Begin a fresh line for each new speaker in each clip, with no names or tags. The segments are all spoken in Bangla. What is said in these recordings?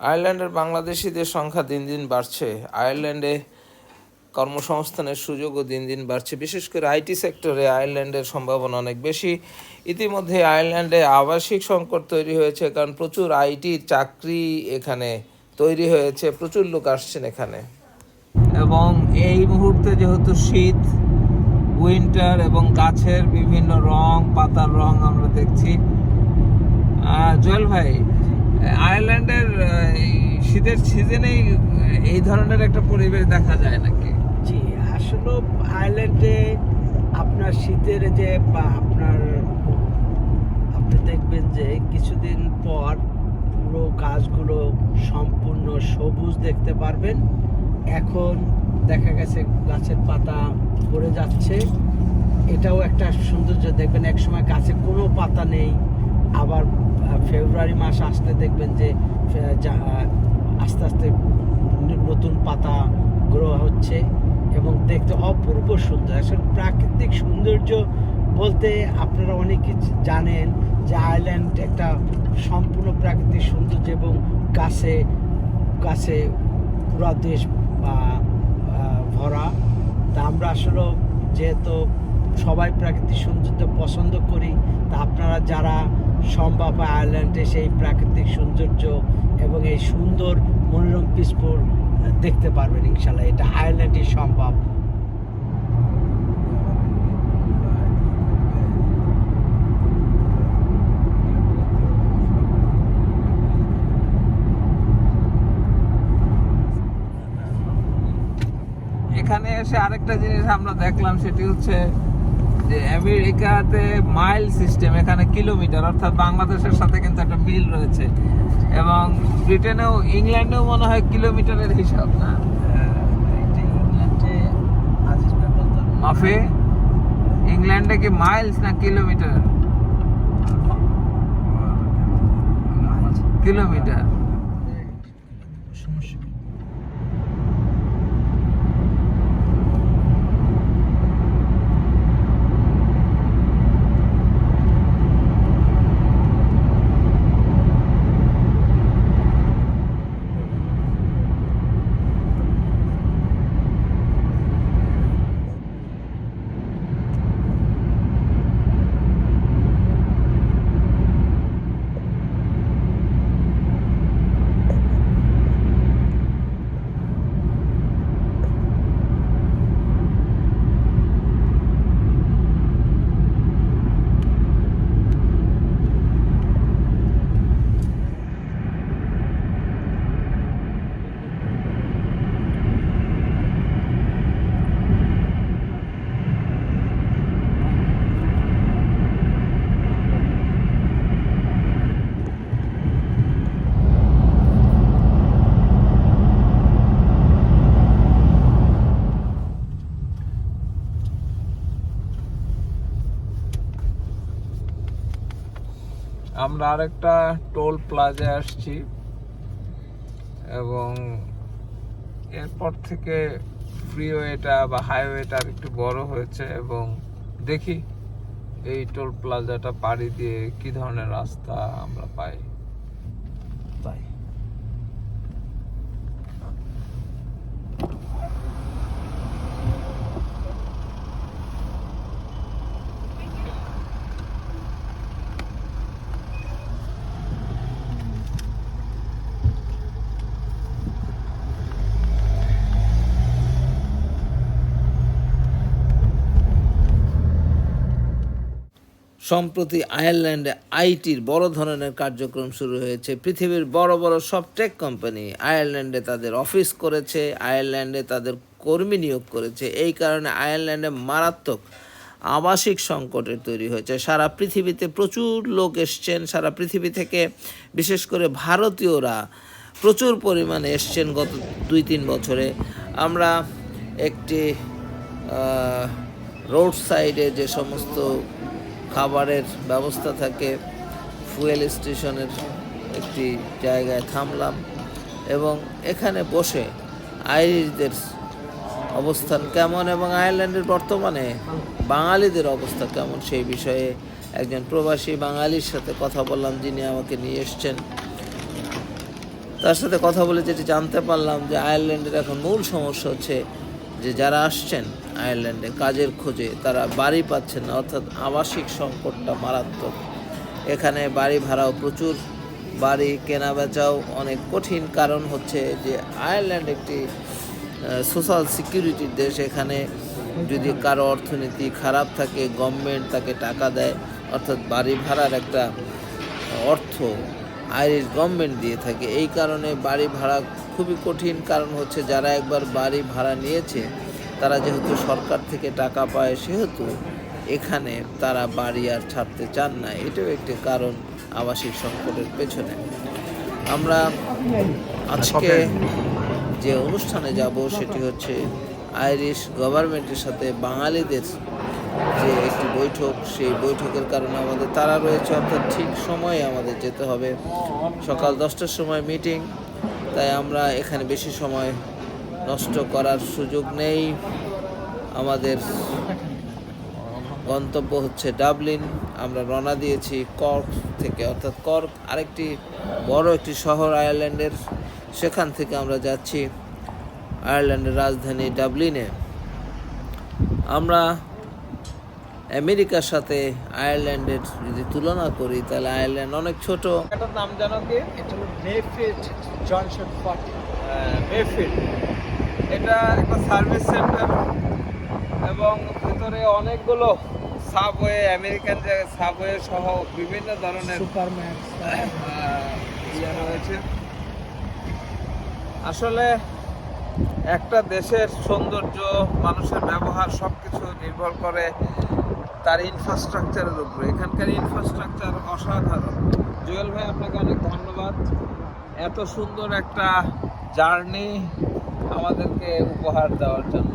আয়ারল্যান্ডের বাংলাদেশিদের সংখ্যা দিন দিন বাড়ছে। আয়ারল্যান্ডে কর্মসংস্থানের সুযোগও দিন দিন বাড়ছে। বিশেষ করে আইটি সেক্টরে আয়ারল্যান্ডের সম্ভাবনা অনেক বেশি। ইতিমধ্যে আয়ারল্যান্ডে আবাসিক সংকট তৈরি হয়েছে, কারণ প্রচুর আইটি চাকরি এখানে তৈরি হয়েছে, প্রচুর লোক আসছেন এখানে। এবং এই মুহূর্তে যেহেতু শীত, উইন্টার এবং গাছের বিভিন্ন রং, পাতার রং আমরা দেখছি। জুয়েল ভাই আয়ারল্যান্ডের শীতের সিজনেই এই ধরনের একটা পরিবেশ দেখা যায় নাকি?
জি, আসলে আয়ারল্যান্ডে আপনার শীতের যে বা আপনার, আপনি দেখবেন যে কিছুদিন পর পুরো গাছগুলো সম্পূর্ণ সবুজ দেখতে পারবেন। এখন দেখা গেছে গাছের পাতা পড়ে যাচ্ছে। এটাও একটা সৌন্দর্য, দেখবেন এক সময় গাছে কোনো পাতা নেই। আবার ফেব্রুয়ারি মাস আসতে দেখবেন যে আস্তে আস্তে নতুন পাতা গ্রো হচ্ছে এবং দেখতে অপূর্ব সুন্দর। আসলে প্রাকৃতিক সৌন্দর্য বলতে আপনারা অনেক কিছু জানেন যে আইল্যান্ড একটা সম্পূর্ণ প্রাকৃতিক সৌন্দর্য এবং গাছে গাছে পুরা দেশ, বা ভরা। তা আমরা আসলে যেহেতু সবাই প্রাকৃতিক সৌন্দর্য পছন্দ করি, তা আপনারা যারা সম্ভব হয় আয়ারল্যান্ডে সেই প্রাকৃতিক সৌন্দর্য এবং এই সুন্দর মনোরম পিসপুর দেখতে পারবেন ইনশাল্লাহ এটা আয়ারল্যান্ডে সম্ভব।
এখানে এসে আরেকটা জিনিস আমরা দেখলাম, সেটি হচ্ছে যে আমেরিকাতে মাইল সিস্টেম এখানে কিলোমিটার অর্থাৎ বাংলাদেশের সাথে কিন্তু একটা মিল রয়েছে। এবং ব্রিটেনেও ইংল্যান্ডেও মনে হয় কিলোমিটারের হিসাব না? মাফে ইংল্যান্ডে কি মাইলস না কিলোমিটার? কিলোমিটার
সমস্যা কি?
আমরা আরেকটা টোল প্লাজায় আসছি এবং এরপর থেকে ফ্রিওয়েটা বা হাইওয়েটা আর একটু বড় হয়েছে এবং দেখি এই টোল প্লাজাটা পাড়ি দিয়ে কি ধরনের রাস্তা আমরা পাই
তাই
সম্প্রতি আয়ারল্যান্ডে আইটির বড় ধরনের কার্যক্রম শুরু হয়েছে। পৃথিবীর বড় বড় সব টেক কোম্পানি আয়ারল্যান্ডে তাদের অফিস করেছে, আয়ারল্যান্ডে তাদের কর্মী নিয়োগ করেছে। এই কারণে আয়ারল্যান্ডে মারাত্মক আবাসিক সংকটের তৈরি হয়েছে। সারা পৃথিবীতে প্রচুর লোক এসছেন, সারা পৃথিবী থেকে বিশেষ করে ভারতীয়রা প্রচুর পরিমাণে এসছেন গত দুই তিন বছরে। আমরা একটি রোড সাইডে যে সমস্ত খাবারের ব্যবস্থা থাকে। ফুয়েল স্টেশনের একটি জায়গায় থামলাম এবং এখানে বসে আইরিশদের অবস্থান কেমন এবং আয়ারল্যান্ডের বর্তমানে বাঙালিদের অবস্থা কেমন সেই বিষয়ে একজন প্রবাসী বাঙালির সাথে কথা বললাম, যিনি আমাকে নিয়ে এসছেন। তার সাথে কথা বলে যেটি জানতে পারলাম যে আয়ারল্যান্ডের এখন মূল সমস্যা হচ্ছে যে যারা আসছেন আয়ারল্যান্ডে কাজের খোঁজে তারা বাড়ি পাচ্ছেন না, অর্থাৎ আবাসিক সংকটটা মারাত্মক। এখানে বাড়ি ভাড়াও প্রচুর, বাড়ি কেনা বেচাও অনেক কঠিন। কারণ হচ্ছে যে আয়ারল্যান্ড একটি সোশ্যাল সিকিউরিটির দেশ। এখানে যদি কারও অর্থনীতি খারাপ থাকে গভর্নমেন্ট তাকে টাকা দেয়, অর্থাৎ বাড়ি ভাড়ার একটা অর্থ আইরিশ গভর্নমেন্ট দিয়ে থাকে। এই কারণে বাড়ি ভাড়া খুবই কঠিন। কারণ হচ্ছে যারা একবার বাড়ি ভাড়া নিয়েছে তারা যেহেতু সরকার থেকে টাকা পায় সেহেতু এখানে তারা বাড়ি আর ছাড়তে চান না। এটাও একটি কারণ আবাসিক সংকটের পেছনে। আমরা আজকে যে অনুষ্ঠানে যাব সেটি হচ্ছে আইরিশ গভর্নমেন্টের সাথে বাঙালিদের যে একটি বৈঠক। সেই বৈঠকের কারণে আমাদের তারা রয়েছে অর্থাৎ ঠিক সময়ে আমাদের যেতে হবে। সকাল দশটার সময় মিটিং তাই আমরা এখানে বেশি সময় নষ্ট করার সুযোগ নেই। আমাদের গন্তব্য হচ্ছে ডাবলিন। আমরা রওনা দিয়েছি কর্ক থেকে, অর্থাৎ কর্ক আরেকটি বড় একটি শহর আয়ারল্যান্ডের। সেখান থেকে আমরা যাচ্ছি আয়ারল্যান্ডের রাজধানী ডাবলিনে। আমরা আমেরিকার সাথে আয়ারল্যান্ডের যদি তুলনা করি, তাহলে আয়ারল্যান্ড অনেক ছোট।
নাম জানো কি? এটা হলো মেফিল্ড জনসন মেফিল্ড এটা একটা সার্ভিস সেন্টার এবং ভিতরে অনেকগুলো সাবওয়ে, আমেরিকান যে সাবওয়ে সহ বিভিন্ন ধরনের ইয়ে রয়েছে। আসলে একটা দেশের সৌন্দর্য, মানুষের ব্যবহার সব কিছু নির্ভর করে তার ইনফ্রাস্ট্রাকচারের উপরে। এখানকার ইনফ্রাস্ট্রাকচার অসাধারণ। জুয়েল ভাই, আপনাকে অনেক ধন্যবাদ। এত সুন্দর একটা জার্নি আমাদেরকে উপহার দেওয়ার জন্য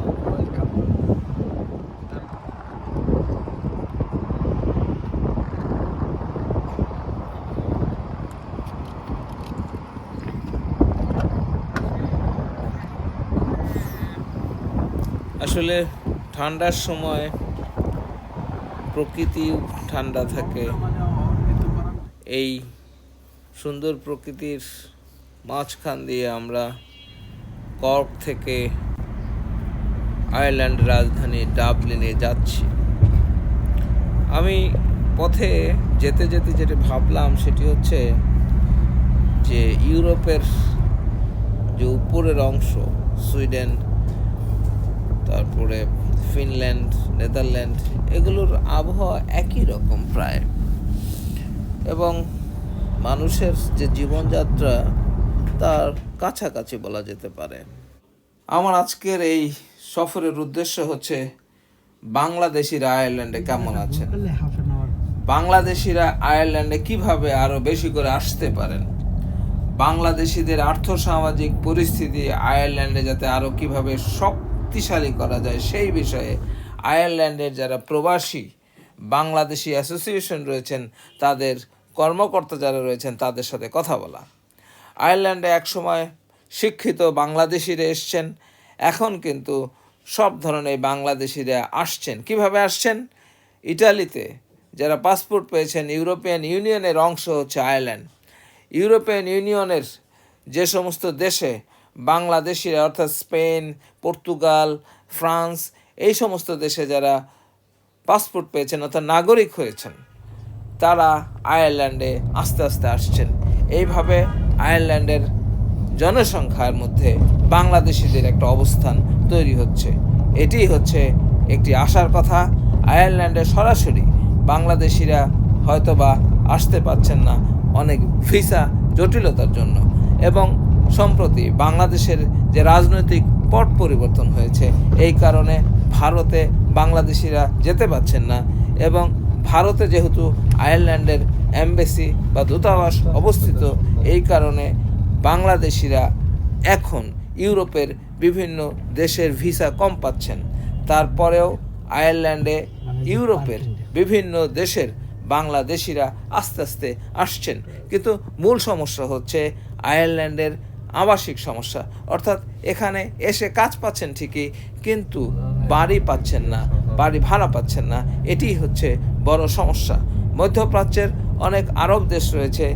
আসলে ঠান্ডার সময় প্রকৃতি ঠান্ডা থাকে। এই সুন্দর প্রকৃতির মাঝখান দিয়ে আমরা কর্ক থেকে আয়ারল্যান্ড রাজধানী ডাবলিনে যাচ্ছি। আমি পথে যেতে যেতে যেটা ভাবলাম সেটি হচ্ছে যে ইউরোপের যে উপরের অংশ, সুইডেন, তারপরে ফিনল্যান্ড, নেদারল্যান্ড, এগুলোর আবহাওয়া একই রকম প্রায়। এবং মানুষের যে জীবনযাত্রা, তার কাছাকাছি বলা যেতে পারে। আমার আজকের এই সফরের উদ্দেশ্য হচ্ছে বাংলাদেশিরা আয়ারল্যান্ডে কেমন আছেন? বাংলাদেশিরা আয়ারল্যান্ডে কীভাবে আরও বেশি করে আসতে পারেন? বাংলাদেশিদের আর্থসামাজিক পরিস্থিতি আয়ারল্যান্ডে যাতে আরও কীভাবে শক্তিশালী করা যায় সেই বিষয়ে আয়ারল্যান্ডের যারা প্রবাসী, বাংলাদেশি অ্যাসোসিয়েশন রয়েছেন, তাদের কর্মকর্তা যারা রয়েছেন, তাদের সাথে কথা বলা। আয়ারল্যান্ডে একসময় শিক্ষিত বাংলাদেশিরা এসছেন। এখন কিন্তু সব ধরনের বাংলাদেশিরা আসছেন। কীভাবে আসছেন? ইটালিতে যারা পাসপোর্ট পেয়েছেন, ইউরোপিয়ান ইউনিয়নের অংশ হচ্ছে আয়ারল্যান্ড। ইউরোপিয়ান ইউনিয়নের যে সমস্ত দেশে বাংলাদেশিরা, অর্থাৎ স্পেন, পর্তুগাল, ফ্রান্স, এই সমস্ত দেশে যারা পাসপোর্ট পেয়েছেন, অর্থাৎ নাগরিক হয়েছেন, তারা আয়ারল্যান্ডে আস্তে আস্তে আসছেন। এইভাবে আয়ারল্যান্ডের জনসংখ্যার মধ্যে বাংলাদেশিদের একটা অবস্থান তৈরি হচ্ছে। এটি হচ্ছে একটি আশার কথা। আয়ারল্যান্ডে সরাসরি বাংলাদেশিরা হয়তোবা আসতে পারছেন না অনেক ভিসা জটিলতার জন্য। এবং সম্প্রতি বাংলাদেশের যে রাজনৈতিক পট পরিবর্তন হয়েছে, এই কারণে ভারতে বাংলাদেশিরা যেতে পারছেন না। এবং ভারতে যেহেতু আয়ারল্যান্ডের অ্যাম্বাসি বা দূতাবাস অবস্থিত এই কারণে বাংলাদেশিরা এখন ইউরোপের বিভিন্ন দেশের ভিসা কম পাচ্ছেন। তারপরেও আয়ারল্যান্ডে ইউরোপের বিভিন্ন দেশের বাংলাদেশিরা আস্তে আস্তে আসছেন। কিন্তু মূল সমস্যা হচ্ছে আয়ারল্যান্ডের আবাসিক সমস্যা। অর্থাৎ এখানে এসে কাজ পাচ্ছেন ঠিকই, কিন্তু বাড়ি পাচ্ছেন না, বাড়ি ভাড়া পাচ্ছেন না। এটি হচ্ছে বড় সমস্যা। মধ্যপ্রাচ্যের অনেক আরব দেশ রয়েছে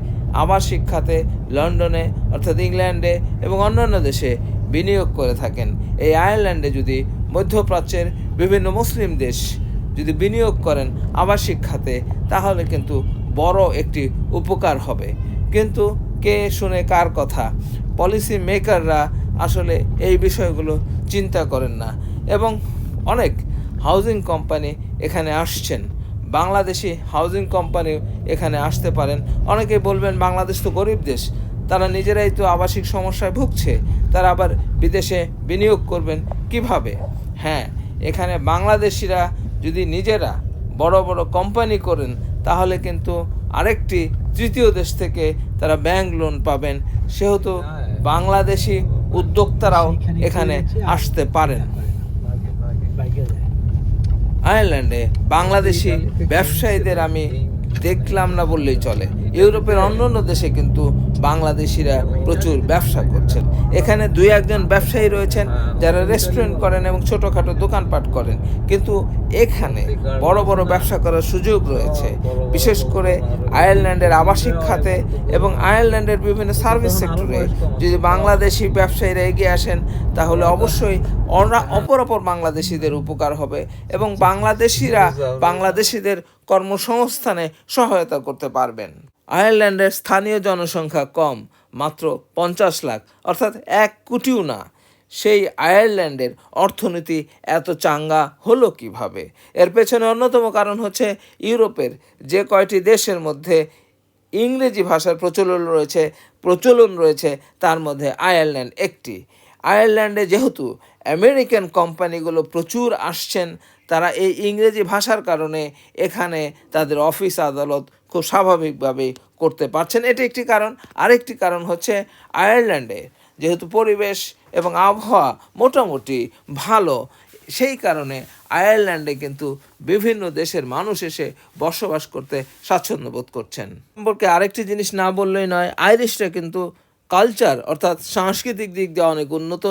আবাসিক শিক্ষাতে লন্ডনে, অর্থাৎ ইংল্যান্ডে এবং অন্যান্য দেশে বিনিয়োগ করে থাকেন। এই আয়ারল্যান্ডে যদি মধ্যপ্রাচ্যের বিভিন্ন মুসলিম দেশ যদি বিনিয়োগ করেন আবাসিক খাতে তাহলে কিন্তু বড় একটি উপকার হবে। কিন্তু কে শুনে কার কথা? পলিসি মেকাররা আসলে এই বিষয়গুলো চিন্তা করেন না। এবং অনেক হাউজিং কোম্পানি এখানে আসছেন। বাংলাদেশি হাউজিং কোম্পানি এখানে আসতে পারেন। অনেকে বলবেন বাংলাদেশ তো গরিব দেশ। তারা নিজেরাই তো আবাসিক সমস্যায় ভুগছে। তারা আবার বিদেশে বিনিয়োগ করবেন কীভাবে? হ্যাঁ এখানে বাংলাদেশিরা যদি নিজেরা বড় বড় কোম্পানি করেন তাহলে কিন্তু আরেকটি তৃতীয় দেশ থেকে তারা ব্যাংক লোন পাবেন। সেহেতু বাংলাদেশি উদ্যোক্তারাও এখানে আসতে পারেন। আয়ারল্যান্ডে বাংলাদেশি ব্যবসায়ীদের আমি দেখলাম না বললেই চলে। ইউরোপের অন্যান্য দেশে কিন্তু বাংলাদেশিরা প্রচুর ব্যবসা করছেন। এখানে দুই একজন ব্যবসায়ী রয়েছেন যারা রেস্টুরেন্ট করেন এবং ছোটোখাটো দোকানপাট করেন। কিন্তু এখানে বড় বড় ব্যবসা করার সুযোগ রয়েছে। বিশেষ করে আয়ারল্যান্ডের আবাসিক খাতে এবং আয়ারল্যান্ডের বিভিন্ন সার্ভিস সেক্টরে। যদি বাংলাদেশি ব্যবসায়ীরা এগিয়ে আসেন, তাহলে অবশ্যই অপর অপর বাংলাদেশিদের উপকার হবে এবং বাংলাদেশিরা বাংলাদেশিদের কর্মসংস্থানে সহায়তা করতে পারবেন। আয়ারল্যান্ডের স্থানীয় জনসংখ্যা কম, মাত্র পঞ্চাশ লাখ, অর্থাৎ এক কোটিও না। সেই আয়ারল্যান্ডের অর্থনীতি এত চাঙ্গা হলো কীভাবে? এর পেছনে অন্যতম কারণ হচ্ছে ইউরোপের যে কয়টি দেশের মধ্যে ইংরেজি ভাষার প্রচলন রয়েছে প্রচলন রয়েছে, তার মধ্যে আয়ারল্যান্ড একটি। আয়ারল্যান্ডে যেহেতু আমেরিকান কোম্পানিগুলো প্রচুর আসছেন তারা এই ইংরেজি ভাষার কারণে এখানে তাদের অফিস আদালত খুব স্বাভাবিকভাবে করতে পারছেন। এটি একটি কারণ। আরেকটি কারণ হচ্ছে আয়ারল্যান্ডে যেহেতু পরিবেশ এবং আবহাওয়া মোটামুটি ভালো, সেই কারণে আয়ারল্যান্ডে কিন্তু বিভিন্ন দেশের মানুষ এসে বসবাস করতে স্বাচ্ছন্দ্য বোধ করছেন। সম্পর্কে আরেকটি জিনিস না বললেই নয়, আইরিশরা কিন্তু কালচার অর্থাৎ সাংস্কৃতিক দিক দিয়ে অনেক উন্নত।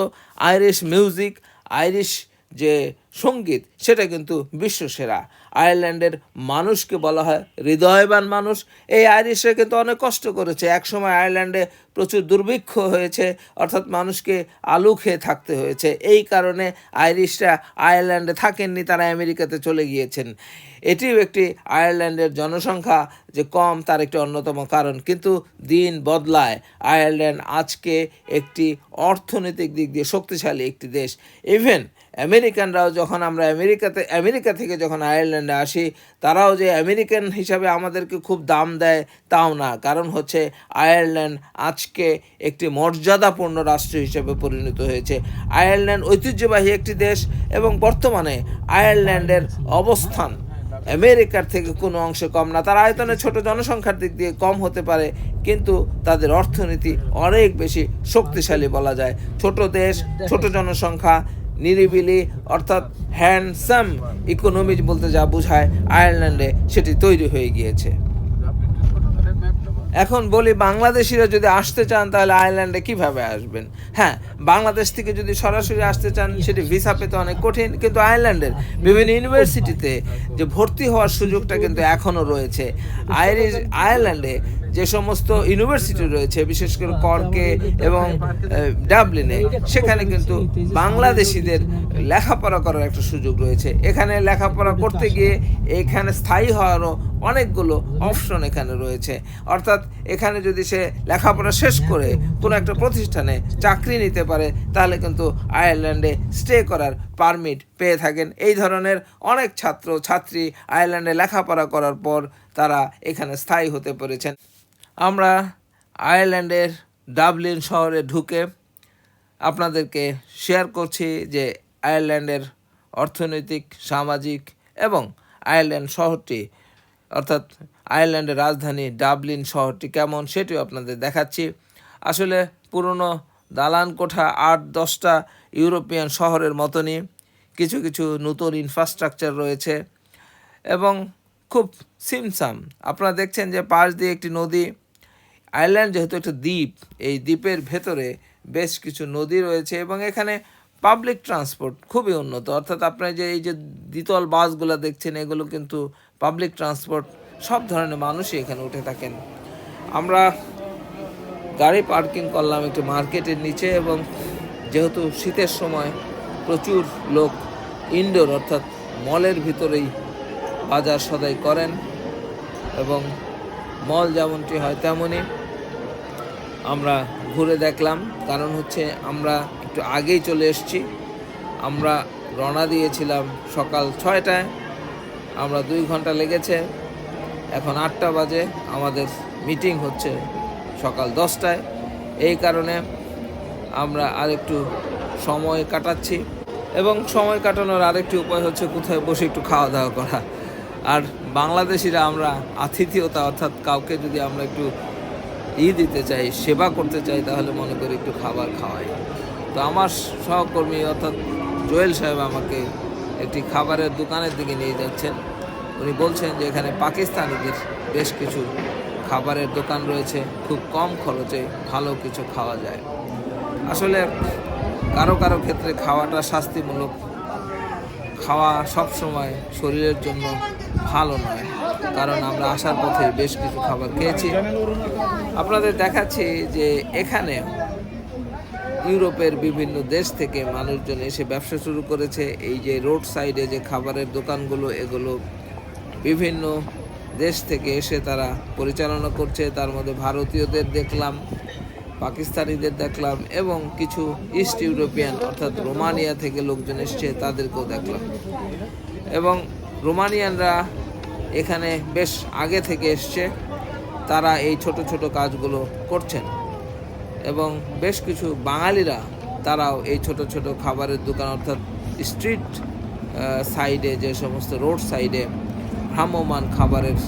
আইরিশ মিউজিক আইরিশ যে সংগীত, সেটা কিন্তু বিশ্বসেরা। আয়ারল্যান্ডের মানুষকে বলা হয় হৃদয়বান মানুষ। এই আইরিশরা কিন্তু অনেক কষ্ট করেছে। একসময় আয়ারল্যান্ডে প্রচুর দুর্ভিক্ষ হয়েছে, অর্থাৎ মানুষকে আলু খেয়ে থাকতে হয়েছে। এই কারণে আইরিশরা আয়ারল্যান্ডে থাকেননি, তারা আমেরিকাতে চলে গিয়েছেন। এটিও একটি আয়ারল্যান্ডের জনসংখ্যা যে কম, তার একটি অন্যতম কারণ। কিন্তু দিন বদলায়। আয়ারল্যান্ড আজকে একটি অর্থনৈতিক দিক দিয়ে শক্তিশালী একটি দেশ। ইভেন আমেরিকানরাও যখন আমরা আমেরিকাতে, আমেরিকা থেকে যখন আয়ারল্যান্ডে আসি তারাও যে আমেরিকান হিসাবে আমাদেরকে খুব দাম দেয়, তাও না। কারণ হচ্ছে আয়ারল্যান্ড আজকে একটি মর্যাদাপূর্ণ রাষ্ট্র হিসেবে পরিণত হয়েছে। আয়ারল্যান্ড ঐতিহ্যবাহী একটি দেশ এবং বর্তমানে আয়ারল্যান্ডের অবস্থান আমেরিকার থেকে কোনো অংশে কম না। তার আয়তনে ছোট জনসংখ্যার দিক দিয়ে কম হতে পারে, কিন্তু তাদের অর্থনীতি অনেক বেশি শক্তিশালী বলা যায়। ছোট দেশ, ছোট জনসংখ্যা নিরিবিলি, অর্থাৎ হ্যান্ডসাম ইকোনমি বলতে যা বোঝায় আয়ারল্যান্ডে সেটি তৈরি হয়ে গিয়েছে। এখন বলি বাংলাদেশিরা যদি আসতে চান, তাহলে আয়ারল্যান্ডে কীভাবে আসবেন? হ্যাঁ বাংলাদেশ থেকে যদি সরাসরি আসতে চান, সেটি ভিসা পেতে অনেক কঠিন, কিন্তু আয়ারল্যান্ডের বিভিন্ন ইউনিভার্সিটিতে যে ভর্তি হওয়ার সুযোগটা কিন্তু এখনও রয়েছে। আইরিশ আয়ারল্যান্ডে যে সমস্ত ইউনিভার্সিটি রয়েছে, বিশেষ করে কর্কে এবং ডাবলিনে, সেখানে কিন্তু বাংলাদেশিদের লেখাপড়া করার একটা সুযোগ রয়েছে। এখানে লেখাপড়া করতে গিয়ে এখানে স্থায়ী হওয়ারও অনেকগুলো অপশন এখানে রয়েছে। অর্থাৎ এখানে যদি সে লেখাপড়া শেষ করে কোনো একটা প্রতিষ্ঠানে চাকরি নিতে পারে, তাহলে কিন্তু আয়ারল্যান্ডে স্টে করার পারমিট পেয়ে থাকেন। এই ধরনের অনেক ছাত্র, ছাত্রী আয়ারল্যান্ডে লেখাপড়া করার পর তারা এখানে স্থায়ী হতে পেরেছেন। আমরা আয়ারল্যান্ডের ডাবলিন শহরে ঢুকে আপনাদেরকে শেয়ার করছি যে আয়ারল্যান্ডের অর্থনৈতিক, সামাজিক এবং আয়ারল্যান্ড শহরটি, অর্থাৎ আয়ারল্যান্ডের রাজধানী ডাবলিন শহরটি কেমন সেটিও আপনাদের দেখাচ্ছি। আসলে পুরনো দালান কোঠা আট দশটা ইউরোপিয়ান শহরের মতনই, কিছু কিছু নতুন ইনফ্রাস্ট্রাকচার রয়েছে এবং খুব সিমসাম। আপনারা দেখছেন যে পাশ দিয়ে একটি নদী আয়ারল্যান্ড যেহেতু একটা দ্বীপ, এই দ্বীপের ভেতরে বেশ কিছু নদী রয়েছে এবং এখানে পাবলিক ট্রান্সপোর্ট খুবই উন্নত। অর্থাৎ আপনার যে এই যে দ্বিতল বাসগুলো দেখছেন, এগুলো কিন্তু পাবলিক ট্রান্সপোর্ট সব ধরনের মানুষই এখানে উঠে থাকেন। আমরা গাড়ি পার্কিং করলাম একটি মার্কেটের নিচে এবং যেহেতু শীতের সময় প্রচুর লোক ইনডোর অর্থাৎ মলের ভিতরেই বাজার সদাই করেন এবং মল যেমনটি হয় তেমনই আমরা ঘুরে দেখলাম। কারণ হচ্ছে আমরা একটু আগেই চলে এসেছি। আমরা রওনা দিয়েছিলাম সকাল ছয়টায়। আমরা দুই ঘণ্টা লেগেছে। এখন আটটা বাজে। আমাদের মিটিং হচ্ছে সকাল দশটায়। এই কারণে আমরা আরেকটু সময় কাটাচ্ছি। এবং সময় কাটানোর আরেকটি উপায় হচ্ছে কোথায় বসে একটু খাওয়া দাওয়া করা। আর বাংলাদেশিরা আমরা আতিথিয়তা অর্থাৎ কাউকে যদি আমরা একটু ই দিতে চাই, সেবা করতে চাই, তাহলে মনে করি একটু খাবার খাওয়াই। তো আমার সহকর্মী অর্থাৎ জোয়েল সাহেব আমাকে একটি খাবারের দোকানের দিকে নিয়ে যাচ্ছেন। উনি বলছেন যে, এখানে পাকিস্তানিদের বেশ কিছু খাবারের দোকান রয়েছে, খুব কম খরচে ভালো কিছু খাওয়া যায়। আসলে কারও কারও ক্ষেত্রে খাওয়াটা শাস্তিমূলক, খাওয়া সব সময় শরীরের জন্য ভালো নয়। কারণ আমরা আসার পথে বেশ কিছু খাবার খেয়েছি। আপনাদের দেখাচ্ছি যে এখানে ইউরোপের বিভিন্ন দেশ থেকে মানুষজন এসে ব্যবসা শুরু করেছে। এই যে রোড সাইডে যে খাবারের দোকানগুলো, এগুলো বিভিন্ন দেশ থেকে এসে তারা পরিচালনা করছে। তার মধ্যে ভারতীয়দের দেখলাম, পাকিস্তানিদের দেখলাম এবং কিছু ইস্ট ইউরোপিয়ান অর্থাৎ রোমানিয়া থেকে লোকজন এসছে, তাদেরকেও দেখলাম। এবং রোমানিয়ানরা এখানে বেশ আগে থেকে এসছে। তারা এই ছোট ছোট কাজগুলো করছেন। এবং বেশ কিছু বাঙালিরা তারাও এই ছোট ছোট খাবারের দোকান অর্থাৎ স্ট্রিট সাইডে যে সমস্ত রোড সাইডে ভ্রাম্যমান খাবারের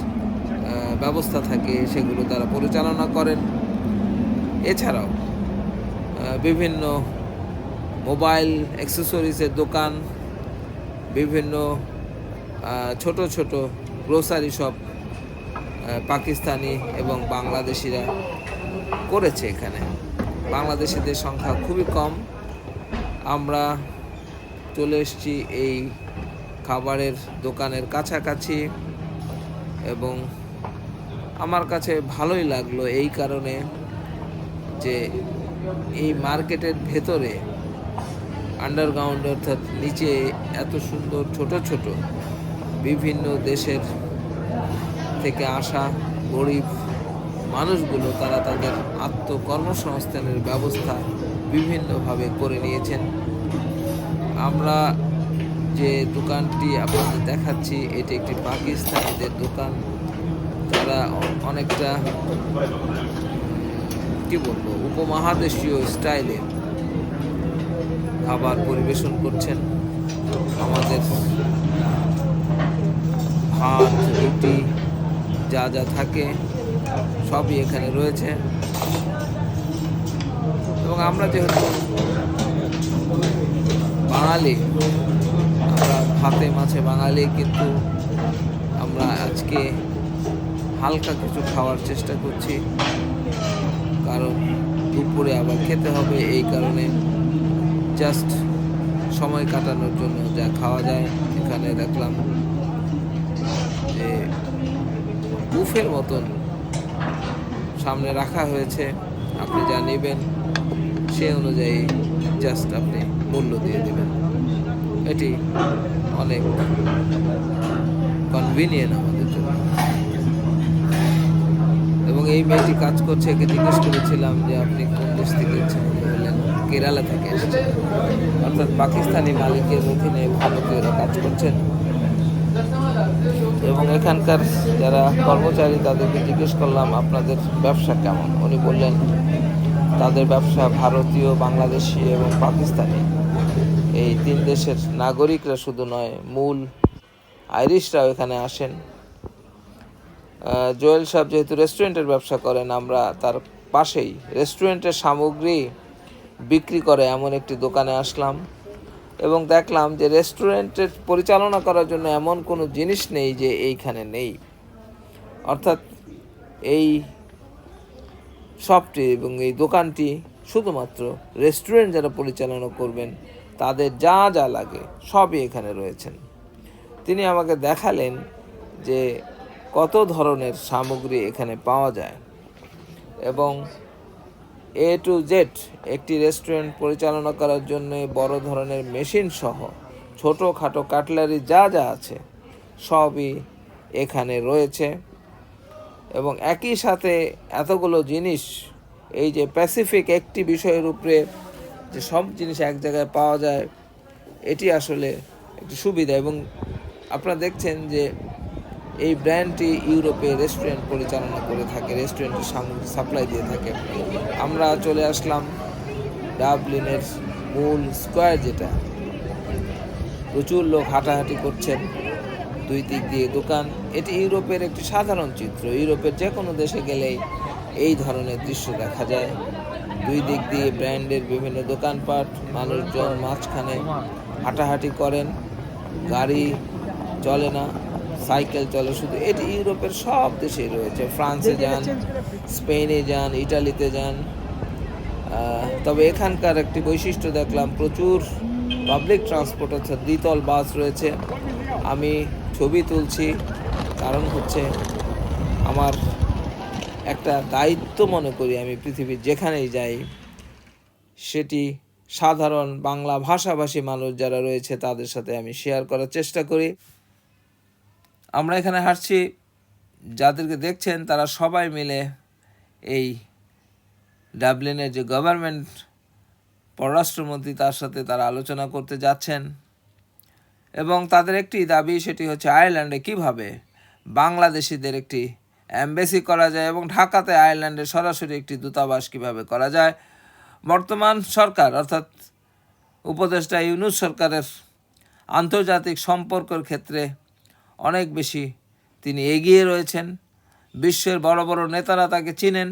ব্যবস্থা থাকে, সেগুলো তারা পরিচালনা করেন। এছাড়াও বিভিন্ন মোবাইল অ্যাক্সেসরিজের দোকান, বিভিন্ন ছোট ছোট গ্রোসারি শপ পাকিস্তানি এবং বাংলাদেশিরা করেছে এখানে। বাংলাদেশিদের সংখ্যা খুবই কম। আমরা চলে এসেছি এই খাবারের দোকানের কাছাকাছি এবং আমার কাছে ভালোই লাগল এই কারণে যে এই মার্কেটের ভেতরে আন্ডারগ্রাউন্ড অর্থাৎ নিচে এত সুন্দর ছোট ছোট বিভিন্ন দেশের থেকে আসা গরিব মানুষগুলো তারা তাদের আত্মকর্মসংস্থানের ব্যবস্থা বিভিন্নভাবে করে নিয়েছেন। আমরা যে দোকানটি আপনাদের দেখাচ্ছি, এটি একটি পাকিস্তানিদের দোকান। তারা অনেকটা, কি বলব, উপমহাদেশীয় স্টাইলে খাবার পরিবেশন করছেন। আমাদের ভাত, রুটি যা যা থাকে, সবই এখানে রয়েছে। এবং আমরা যেহেতু বাঙালি, আমরা ভাতে মাছে বাঙালি, কিন্তু আমরা আজকে হালকা কিছু খাওয়ার চেষ্টা করছি। কারণ দুপুরে আবার খেতে হবে, এই কারণে জাস্ট সময় কাটানোর জন্য যা খাওয়া যায়, এখানে দেখলাম যে বুফের মতন। সামনে রাখা হয়েছে, আপনি যা নেবেন, সে অনুযায়ী জাস্ট আপনি মূল্য দিয়ে দেবেন। এটি অনেক কনভিনিয়েন্ট আমাদের জন্য। এবং এই মেয়েটি কাজ করছে, একে জিজ্ঞেস করেছিলাম যে আপনি কোন দেশ থেকে উনি বললেন, কেরালা থেকে এসেছেন। অর্থাৎ পাকিস্তানি মালিকের অধীনে ভারতীয়রা কাজ করছেন। এখানকার যারা কর্মচারী, তাদেরকে জিজ্ঞেস করলাম, আপনাদের ব্যবসা কেমন? উনি বললেন, তাদের ব্যবসা ভারতীয়, বাংলাদেশি এবং পাকিস্তানি। এই তিন দেশের নাগরিকরা শুধু নয়, মূল আইরিশরাও এখানে আসেন। জোয়েল সাহেব যেহেতু রেস্টুরেন্টের ব্যবসা করেন, আমরা তার পাশেই রেস্টুরেন্টের সামগ্রী বিক্রি করে এমন একটি দোকানে আসলাম। এবং দেখলাম যে রেস্টুরেন্টের পরিচালনা করার জন্য এমন কোনো জিনিস নেই যে এইখানে নেই। অর্থাৎ এই শপটি এবং এই দোকানটি শুধুমাত্র রেস্টুরেন্ট যারা পরিচালনা করবেন, তাদের যা যা লাগে সবই এখানে রয়েছেন। তিনি আমাকে দেখালেন যে কত ধরনের সামগ্রী এখানে পাওয়া যায় এবং এ টু জেড একটি রেস্টুরেন্ট পরিচালনা করার জন্য বড় ধরনের মেশিন সহ ছোটোখাটো কাটলারি যা যা আছে সবই এখানে রয়েছে। এবং একই সাথে এতগুলো জিনিস, এই যে প্যাসিফিক একটি বিষয়ের উপরে যে সব জিনিস এক জায়গায় পাওয়া যায়, এটি আসলে একটি সুবিধা। এবং আপনারা দেখছেন যে এই ব্র্যান্ডটি ইউরোপে রেস্টুরেন্ট পরিচালনা করে থাকে, রেস্টুরেন্টের সামগ্রী সাপ্লাই দিয়ে থাকে। আমরা চলে আসলাম ডাবলিনের মূল স্কোয়ার যেটা। প্রচুর লোক হাঁটাহাঁটি করছেন দুই দিক দিয়ে দোকান। এটি ইউরোপের একটি সাধারণ চিত্র। ইউরোপের যে কোনো দেশে গেলেই এই ধরনের দৃশ্য দেখা যায়। দুই দিক দিয়ে ব্র্যান্ডের বিভিন্ন দোকানপাট, মানুষজন মাঝখানে হাঁটাহাঁটি করেন। গাড়ি চলে না। সাইকেল চলে শুধু এটি ইউরোপের সব দেশেই রয়েছে। ফ্রান্সে যান স্পেনে যান ইটালিতে যান তবে এখানকার একটি বৈশিষ্ট্য দেখলাম প্রচুর পাবলিক ট্রান্সপোর্ট অর্থাৎ দ্বিতল বাস রয়েছে। আমি ছবি তুলছি কারণ হচ্ছে আমার একটা দায়িত্ব মনে করি আমি পৃথিবীর যেখানেই যাই সেটি সাধারণ বাংলা ভাষাভাষী মানুষ যারা রয়েছে তাদের সাথে আমি শেয়ার করার চেষ্টা করি। আমরা এখানে হাঁটছি। যাদেরকে দেখছেন, তারা সবাই মিলে এই ডাবলিনের যে গভর্নমেন্ট পররাষ্ট্রমন্ত্রী, তার সাথে তারা আলোচনা করতে যাচ্ছেন। এবং তাদের একটি দাবি, সেটি হচ্ছে আয়ারল্যান্ডে কীভাবে বাংলাদেশিদের একটি অ্যাম্বাসি করা যায় এবং ঢাকাতে আয়ারল্যান্ডে সরাসরি একটি দূতাবাস কীভাবে করা যায়। বর্তমান সরকার, অর্থাৎ উপদেষ্টা ইউনুস সরকারের আন্তর্জাতিক সম্পর্কের ক্ষেত্রে অনেক বেশি তিনি এগিয়ে রয়েছেন। বিশ্বের বড় বড় নেতারা তাকে চিনেন।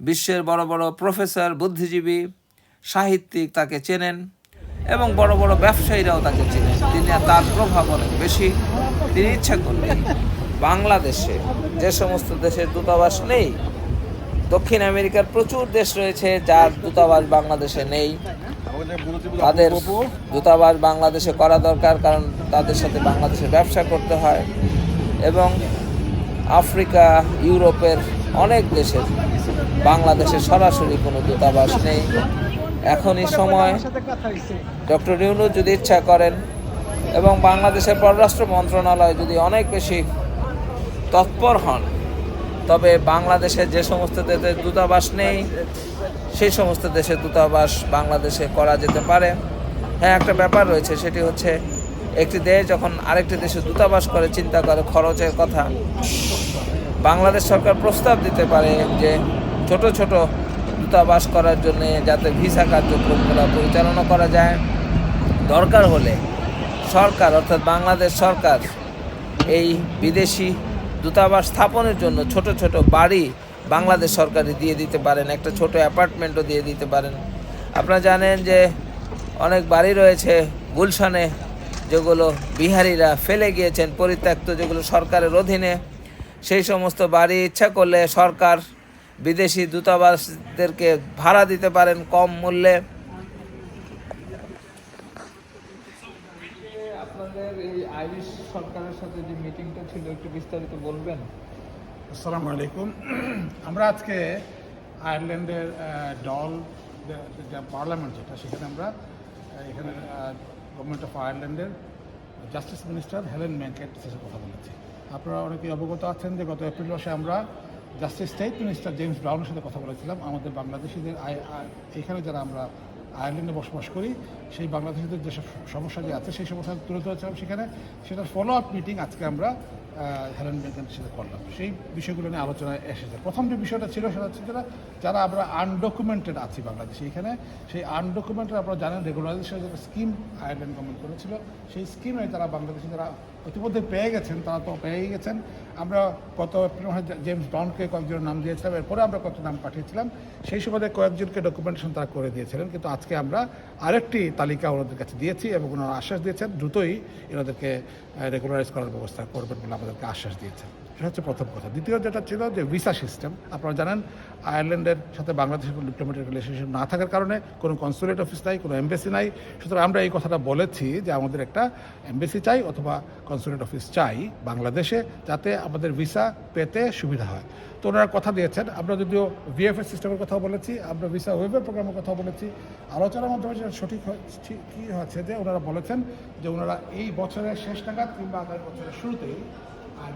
বিশ্বের বড় বড় প্রফেসর, বুদ্ধিজীবী, সাহিত্যিক তাকে চেনেন এবং বড় বড় ব্যবসায়ীরাও তাকে চেনেন। তিনি তার প্রভাব অনেক বেশি। তিনি ইচ্ছা করলে বাংলাদেশে যে সমস্ত দেশের দূতাবাস নেই, দক্ষিণ আমেরিকার প্রচুর দেশ রয়েছে যার দূতাবাস বাংলাদেশে নেই। তাদের দূতাবাস বাংলাদেশে করা দরকার, কারণ তাদের সাথে বাংলাদেশে ব্যবসা করতে হয়। এবং আফ্রিকা, ইউরোপের অনেক দেশের বাংলাদেশে সরাসরি কোনো দূতাবাস নেই। এখনই সময়। ডক্টর ইউনুস যদি ইচ্ছা করেন, এবং বাংলাদেশের পররাষ্ট্র মন্ত্রণালয় যদি অনেক বেশি তৎপর হন তবে বাংলাদেশে যে সমস্ত দেশে দূতাবাস নেই, সেই সমস্ত দেশের দূতাবাস বাংলাদেশে করা যেতে পারে। হ্যাঁ একটা ব্যাপার রয়েছে, সেটি হচ্ছে একটি দেশ যখন আরেকটি দেশে দূতাবাস করে, চিন্তা করে খরচের কথা। বাংলাদেশ সরকার প্রস্তাব দিতে পারে যে ছোট ছোট দূতাবাস করার জন্য যাতে ভিসা কার্যক্রমগুলো পরিচালনা করা যায়। দরকার হলে সরকার, অর্থাৎ বাংলাদেশ সরকার, এই বিদেশি দূতাবাস স্থাপনের জন্য ছোট ছোট বাড়ি বাংলাদেশ সরকারই দিয়ে দিতে পারেন, একটা ছোট অ্যাপার্টমেন্টও দিয়ে দিতে পারেন। আপনারা জানেন যে অনেক বাড়ি রয়েছে গুলশানে, যেগুলো বিহারিরা ফেলে গিয়েছেন, পরিত্যক্ত, যেগুলো সরকারের অধীনে। সেই সমস্ত বাড়ি ইচ্ছা করলে সরকার বিদেশি দূতাবাসদেরকে ভাড়া দিতে পারেন কম মূল্যে। আপনাদের এই আইরিশ সরকারের সাথে যে মিটিংটা ছিল একটু বিস্তারিত বলবেন।
আসসালামু আলাইকুম। আমরা আজকে আয়ারল্যান্ডের ডল পার্লামেন্ট যেটা, সেখানে আমরা এখানে গভর্নমেন্ট অফ আয়ারল্যান্ডের জাস্টিস মিনিস্টার হেলেন ম্যাঙ্কেট সাথে কথা বলেছি। আপনারা অনেকেই অবগত আছেন যে গত এপ্রিল মাসে আমরা জাস্টিস স্টেট মিনিস্টার জেমস ব্রাউনের সাথে কথা বলেছিলাম। আমাদের বাংলাদেশিদের এখানে যারা আমরা আয়ারল্যান্ডে বসবাস করি, সেই বাংলাদেশিদের যেসব সমস্যা যে আছে, সেই সমস্যা তুলে ধরেছিলাম সেখানে। সেটার ফলো আপ মিটিং আজকে আমরা ব্যাংকের সাথে করলাম। সেই বিষয়গুলো নিয়ে আলোচনায় এসেছে। প্রথম যে বিষয়টা ছিল সেটা হচ্ছে যারা যারা আমরা আনডকুমেন্টেড আছি বাংলাদেশে এখানে, সেই আনডকুমেন্টেড আপনারা জানেন রেগুলারাইজেশনের যে স্কিম আয়ারল্যান্ড গভর্নমেন্ট করেছিল, সেই স্কিমে তারা বাংলাদেশে যারা ইতিমধ্যে পেয়ে গেছেন, তারা তো পেয়ে গেছেন। আমরা কত এপ্রিল মাসে জেমস ডনকে কয়েকজনের নাম দিয়েছিলাম, এরপরে আমরা কত নাম পাঠিয়েছিলাম, সেই সময় কয়েকজনকে ডকুমেন্টেশন তারা করে দিয়েছিলেন। কিন্তু আজকে আমরা আরেকটি তালিকা ওনাদের কাছে দিয়েছি এবং ওনারা আশ্বাস দিয়েছেন, দ্রুতই এনাদেরকে রেগুলারাইজ করার ব্যবস্থা করবেন বলে আমাদেরকে আশ্বাস দিয়েছেন। সেটা হচ্ছে প্রথম কথা। দ্বিতীয় যেটা ছিল যে ভিসা সিস্টেম, আপনারা জানেন, আয়ারল্যান্ডের সাথে বাংলাদেশের কোনো ডিপ্লোমেটিক রিলেশনশিপ না থাকার কারণে কোনো কনসুলেট অফিস নাই, কোনো এমবেসি নাই। সুতরাং আমরা এই কথাটা বলেছি যে আমাদের একটা এমবেসি চাই অথবা কনসুলেট অফিস চাই বাংলাদেশে যাতে আমাদের ভিসা পেতে সুবিধা হয়। তো ওনারা কথা দিয়েছেন। আমরা যদিও ভিএফএস সিস্টেমের কথাও বলেছি, আমরা ভিসা ওয়েবার প্রোগ্রামের কথাও বলেছি। আলোচনার মাধ্যমে যেটা সঠিক কী হচ্ছে যে ওনারা বলেছেন যে ওনারা এই বছরের শেষ নাগাদ কিংবা আগামী বছরের শুরুতেই আর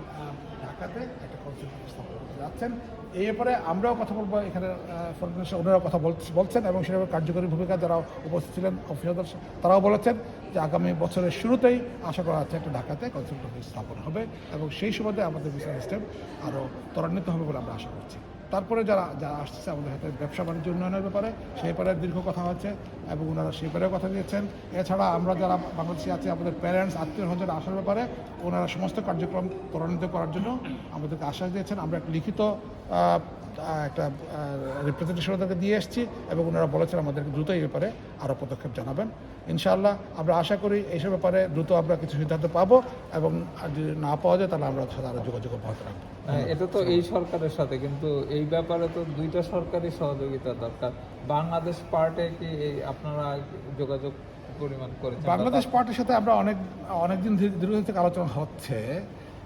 ঢাকাতে একটা কনসেপ্ট স্থাপন যাচ্ছেন। এরপরে আমরাও কথা বলব এখানে ওনারাও কথা বল- বলছেন এবং সেভাবে কার্যকরী ভূমিকা যারা উপস্থিত ছিলেন, অফিসারদের তারাও বলেছেন যে আগামী বছরের শুরুতেই আশা করা হচ্ছে একটা ঢাকাতে কনসেপ্ট স্থাপন হবে এবং সেই সুবাদে আমাদের ভিসা সিস্টেম আরও ত্বরান্বিত হবে বলে আমরা আশা করছি। তারপরে যারা যারা আসছে আমাদের হাতে ব্যবসা বাণিজ্য উন্নয়নের ব্যাপারে, সেই পারে দীর্ঘ কথা হচ্ছে এবং ওনারা সেই পারেও কথা দিয়েছেন। এছাড়া আমরা যারা বাংলাদেশে আছি, আমাদের প্যারেন্টস আত্মীয় স্বজন আসার ব্যাপারে ওনারা সমস্ত কার্যক্রম ত্বরান্বিত করার জন্য আমাদেরকে আশ্বাস দিয়েছেন। আমরা একটা লিখিত একটা রিপ্রেজেন্টেশন ওদেরকে দিয়ে এসেছি এবং ওনারা বলেছেন আমাদেরকে দ্রুত এই ব্যাপারে আরও পদক্ষেপ জানাবেন। ইনশাআল্লাহ আমরা আশা করি এইসব ব্যাপারে দ্রুত আমরা কিছু সিদ্ধান্ত পাবো এবং যদি না পাওয়া যায় তাহলে আমরা সাথে আরও যোগাযোগ অব্যাহত রাখব।
হ্যাঁ, এটা তো এই সরকারের সাথে কিন্তু এই ব্যাপারে তো দুইটা সরকারি সহযোগিতা দরকার। বাংলাদেশ পার্টে কি এই আপনারা যোগাযোগ পরিমাণ করেছেন?
বাংলাদেশ পার্টির সাথে আমরা অনেক অনেকদিন ধীরে- দীর্ঘদিন থেকে আলোচনা হচ্ছে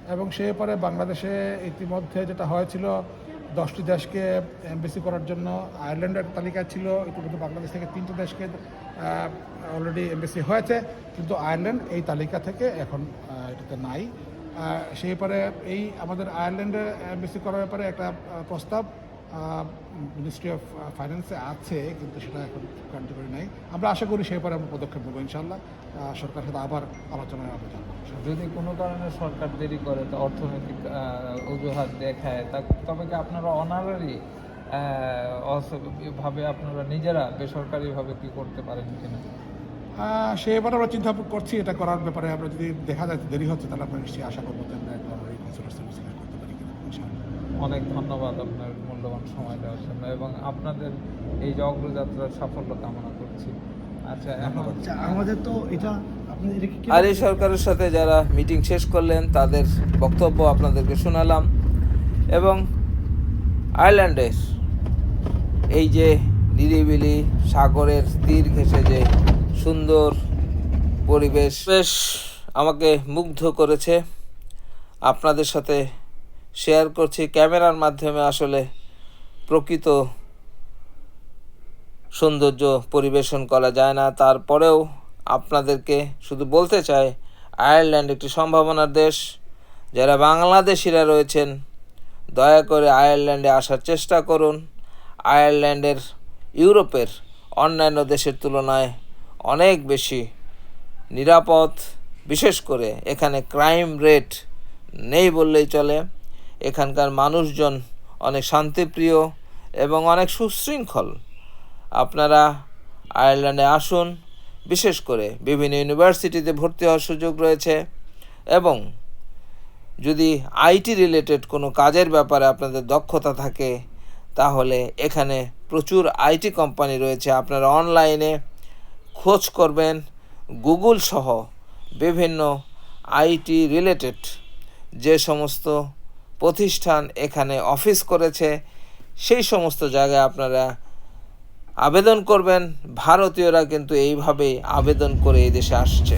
এবং সে পরে বাংলাদেশে ইতিমধ্যে যেটা হয়েছিল দশটি দেশকে এমবেসি করার জন্য আয়ারল্যান্ডের তালিকা ছিল, ইতিমধ্যে বাংলাদেশ থেকে তিনটে দেশকে অলরেডি এমবেসি হয়েছে, কিন্তু আয়ারল্যান্ড এই তালিকা থেকে এখন এটাতে নাই। সেই পরে এই আমাদের আয়ারল্যান্ডে এমবেসি করার ব্যাপারে একটা প্রস্তাব মিনিস্ট্রি অফ ফাইন্যান্সে আছে কিন্তু সেটা এখন কার্যকরী নাই। আমরা আশা করি সেই পরে আমরা পদক্ষেপ নেব ইনশাল্লাহ সরকারের সাথে আবার আলোচনায় আমরা যাব।
যদি কোনো কারণে সরকার দেরি করে তো অর্থনৈতিক অজুহাত দেখায় তা- তবে কি আপনারা অনারারি ভাবে আপনারা নিজেরা বেসরকারিভাবে কি করতে পারেন কিনা?
সেই ব্যাপারে আমরা চিন্তা করছি এটা করার ব্যাপারে আমরা যদি দেখা যায় দেরি হচ্ছে তাহলে আমরা নিশ্চয়ই আশা করব আমরা
অনেক ধন্যবাদ আপনার মূল্যবান সময় দেওয়ার জন্য এবং আপনাদের এই যে অগ্রযাত্রার সাফল্য কামনা করছি। আচ্ছা
আচ্ছা আমাদের তো এটা আপনি
আর এই সরকারের সাথে যারা মিটিং শেষ করলেন তাদের বক্তব্য আপনাদেরকে শোনালাম। এবং আয়ারল্যান্ডের এই যে নিরিবিলি সাগরের তীর ঘেঁষে যে সুন্দর পরিবেশ বেশ আমাকে মুগ্ধ করেছে। আপনাদের সাথে শেয়ার করছি। ক্যামেরার মাধ্যমে আসলে প্রকৃত সৌন্দর্য পরিবেশন করা যায় না। তারপরেও আপনাদেরকে শুধু বলতে চাই, আয়ারল্যান্ড একটি সম্ভাবনার দেশ। যারা বাংলাদেশিরা রয়েছেন, দয়া করে আয়ারল্যান্ডে আসার চেষ্টা করুন। আয়ারল্যান্ডের ইউরোপের অন্যান্য দেশের তুলনায় অনেক বেশি নিরাপদ, বিশেষ করে এখানে ক্রাইম রেট নেই বললেই চলে। এখানকার মানুষজন অনেক শান্তিপ্রিয় এবং অনেক সুশৃঙ্খল। আপনারা আয়ারল্যান্ডে আসুন, বিশেষ করে বিভিন্ন ইউনিভার্সিটিতে ভর্তি হওয়ার সুযোগ রয়েছে এবং যদি আইটি রিলেটেড কোনো কাজের ব্যাপারে আপনাদের দক্ষতা থাকে, তাহলে এখানে প্রচুর আইটি কোম্পানি রয়েছে। আপনারা অনলাইনে খোঁজ করবেন, গুগল সহ বিভিন্ন আইটি রিলেটেড যে সমস্ত প্রতিষ্ঠান এখানে অফিস করেছে। সেই সমস্ত জায়গায় আপনারা আবেদন করবেন। ভারতীয়রা কিন্তু এইভাবেই আবেদন করে এই দেশে আসছে।